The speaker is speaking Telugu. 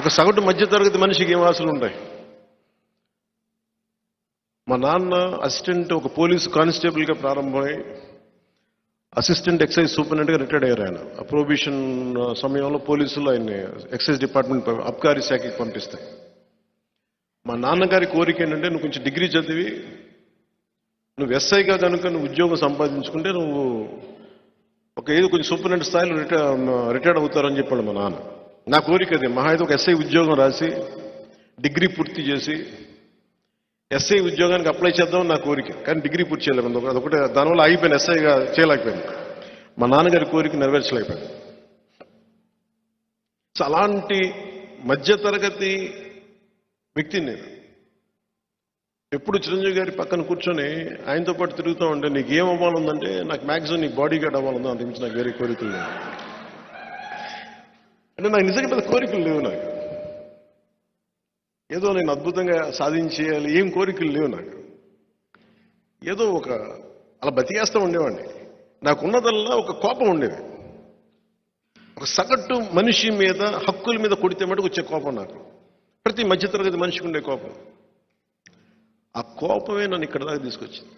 ఒక సగటు మధ్యతరగతి మనిషికి ఏం ఆశలు ఉంటాయి? మా నాన్న అసిస్టెంట్ ఒక పోలీసు కానిస్టేబుల్గా ప్రారంభమై అసిస్టెంట్ ఎక్సైజ్ సూపరింటెండెంట్గా రిటైర్డ్ అయ్యారు ఆయన. ఆ ప్రొబిషన్ సమయంలో పోలీసులు ఆయన్ని ఎక్సైజ్ డిపార్ట్మెంట్ అబ్కారీ శాఖకి పంపిస్తాయి. మా నాన్నగారి కోరిక ఏంటంటే నువ్వు కొంచెం డిగ్రీ చదివి నువ్వు ఎస్ఐగా కనుక నువ్వు ఉద్యోగం సంపాదించుకుంటే నువ్వు ఒక ఏదో కొంచెం సూపరింటెండెంట్ స్థాయిలో రిటైర్ రిటైర్డ్ అవుతారని చెప్పాడు మా నాన్న. నా కోరిక అది. మహా అయితే ఒక ఎస్ఐ ఉద్యోగం రాసి డిగ్రీ పూర్తి చేసి ఎస్ఐ ఉద్యోగానికి అప్లై చేద్దాం నా కోరిక. కానీ డిగ్రీ పూర్తి చేయలేము అదొకటే. దానివల్ల అయిపోయింది ఎస్ఐగా చేయలేకపోయింది. మా నాన్నగారి కోరిక నెరవేర్చలేకపోయింది. సో అలాంటి మధ్యతరగతి వ్యక్తిని నేను ఎప్పుడు చిరంజీవి గారి పక్కన కూర్చొని ఆయనతో పాటు తిరుగుతూ ఉంటే నీకు ఏం అవ్వాలందంటే నాకు మ్యాక్సిమం నీకు బాడీ గార్డ్ అవ్వాలందో అంతమించి నాకు వేరే కోరికలు లేదు అంటే నాకు నిజంగా పెద్ద కోరికలు లేవు నాకు. ఏదో నేను అద్భుతంగా సాధించేయాలి ఏం కోరికలు లేవు నాకు. ఏదో ఒక అలా బతికేస్తూ ఉండేవాడిని. నాకున్నదల్లా ఒక కోపం ఉండేది. ఒక సగటు మనిషి మీద హక్కుల మీద కొడితే మటుకు వచ్చే కోపం నాకు. ప్రతి మధ్యతరగతి మనిషికి ఉండే కోపం. ఆ కోపమే నన్ను ఇక్కడ దాకా తీసుకొచ్చింది.